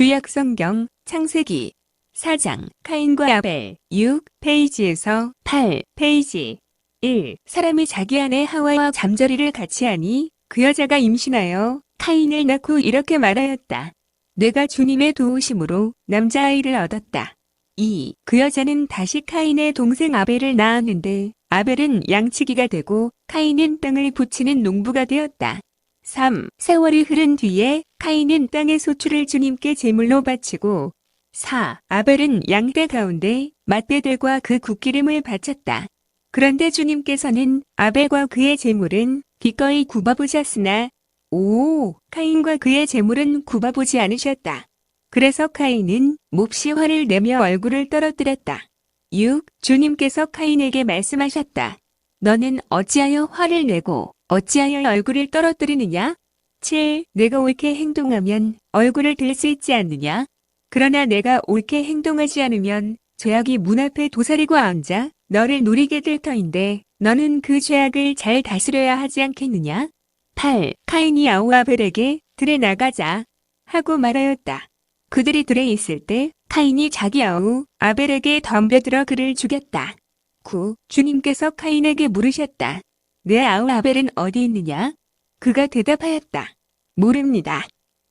구약성경 창세기 4장 카인과 아벨 6 페이지에서 8 페이지 1. 사람이 자기 아내 하와와 잠자리를 같이 하니 그 여자가 임신하여 카인을 낳고 이렇게 말하였다. 내가 주님의 도우심으로 남자아이를 얻었다. 2. 그 여자는 다시 카인의 동생 아벨을 낳았는데 아벨은 양치기가 되고 카인은 땅을 붙이는 농부가 되었다. 3. 세월이 흐른 뒤에 카인은 땅의 소출을 주님께 제물로 바치고 4. 아벨은 양떼 가운데 맛배들과 그 국기름을 바쳤다. 그런데 주님께서는 아벨과 그의 제물은 기꺼이 굽어보셨으나 5. 카인과 그의 제물은 굽어보지 않으셨다. 그래서 카인은 몹시 화를 내며 얼굴을 떨어뜨렸다. 6. 주님께서 카인에게 말씀하셨다. 너는 어찌하여 화를 내고 어찌하여 얼굴을 떨어뜨리느냐? 7. 내가 옳게 행동하면 얼굴을 들 수 있지 않느냐? 그러나 내가 옳게 행동하지 않으면 죄악이 문 앞에 도사리고 앉아 너를 노리게 될 터인데 너는 그 죄악을 잘 다스려야 하지 않겠느냐? 8. 카인이 아우아벨에게 들에 나가자 하고 말하였다. 그들이 들에 있을 때 카인이 자기 아우 아벨에게 덤벼들어 그를 죽였다. 9. 주님께서 카인에게 물으셨다. 내 아우 아벨은 어디 있느냐? 그가 대답하였다. 모릅니다.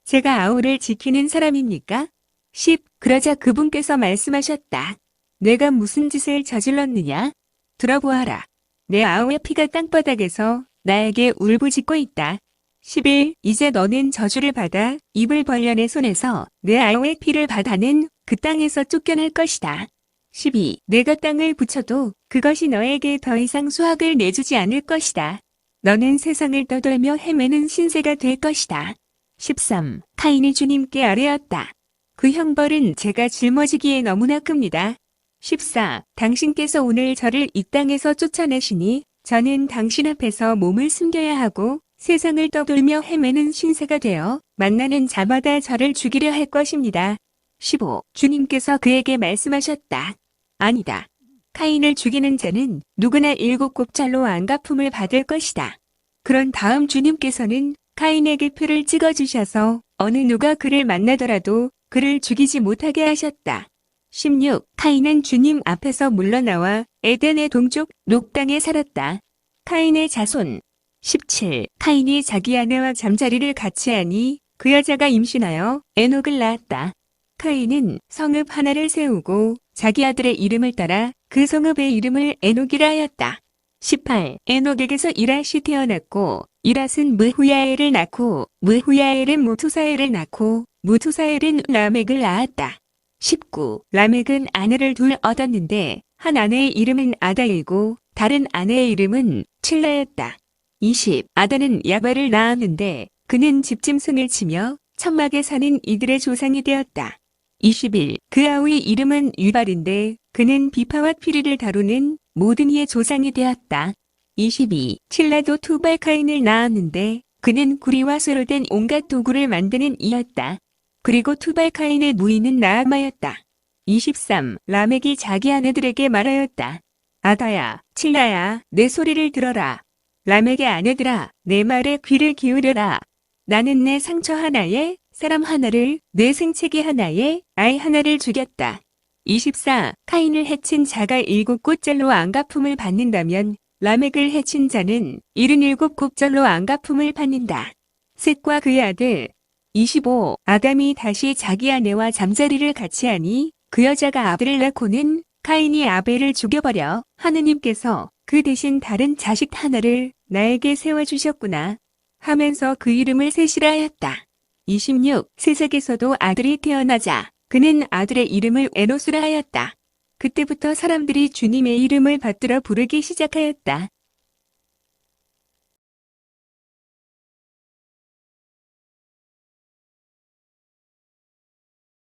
제가 아우를 지키는 사람입니까? 10. 그러자 그분께서 말씀하셨다. 내가 무슨 짓을 저질렀느냐? 들어보아라. 내 아우의 피가 땅바닥에서 나에게 울부짖고 있다. 11. 이제 너는 저주를 받아 입을 벌려 내 손에서 내 아우의 피를 받아는 그 땅에서 쫓겨날 것이다. 12. 내가 땅을 붙여도 그것이 너에게 더 이상 수확을 내주지 않을 것이다. 너는 세상을 떠돌며 헤매는 신세가 될 것이다. 13. 카인이 주님께 아뢰었다. 그 형벌은 제가 짊어지기에 너무나 큽니다. 14. 당신께서 오늘 저를 이 땅에서 쫓아내시니 저는 당신 앞에서 몸을 숨겨야 하고 세상을 떠돌며 헤매는 신세가 되어 만나는 자마다 저를 죽이려 할 것입니다. 15. 주님께서 그에게 말씀하셨다. 아니다. 카인을 죽이는 자는 누구나 일곱 곱찰로 안가품을 받을 것이다. 그런 다음 주님께서는 카인에게 표를 찍어주셔서 어느 누가 그를 만나더라도 그를 죽이지 못하게 하셨다. 16. 카인은 주님 앞에서 물러나와 에덴의 동쪽 녹당에 살았다. 카인의 자손 17. 카인이 자기 아내와 잠자리를 같이 하니 그 여자가 임신하여 에녹을 낳았다. 카인은 성읍 하나를 세우고 자기 아들의 이름을 따라 그 성읍의 이름을 에녹이라 하였다. 18. 에녹에게서 이랏이 태어났고 이랏은 무후야엘을 낳고 무후야엘은 무투사엘을 낳고 무투사엘은 라멕을 낳았다. 19. 라멕은 아내를 둘 얻었는데 한 아내의 이름은 아다이고 다른 아내의 이름은 칠라였다. 20. 아다는 야발을 낳았는데 그는 집짐승을 치며 천막에 사는 이들의 조상이 되었다. 21. 그 아우의 이름은 유발인데 그는 비파와 피리를 다루는 모든 이의 조상이 되었다. 22. 칠라도 투발카인을 낳았는데 그는 구리와 쇠로 된 온갖 도구를 만드는 이였다. 그리고 투발카인의 무인은 나아마였다. 23. 라멕이 자기 아내들에게 말하였다. 아다야, 칠라야, 내 소리를 들어라. 라멕의 아내들아, 내 말에 귀를 기울여라. 나는 내 상처 하나에 사람 하나를, 내 생채기 하나에 아이 하나를 죽였다. 24. 카인을 해친 자가 일곱 꽃절로 안가품을 받는다면 라멕을 해친 자는 77 곱절로 안가품을 받는다. 셋과 그의 아들 25. 아담이 다시 자기 아내와 잠자리를 같이 하니 그 여자가 아벨을 낳고는 카인이 아벨을 죽여버려 하느님께서 그 대신 다른 자식 하나를 나에게 세워주셨구나 하면서 그 이름을 셋이라 하였다. 26. 세상에서도 아들이 태어나자 그는 아들의 이름을 에노스라 하였다. 그때부터 사람들이 주님의 이름을 받들어 부르기 시작하였다.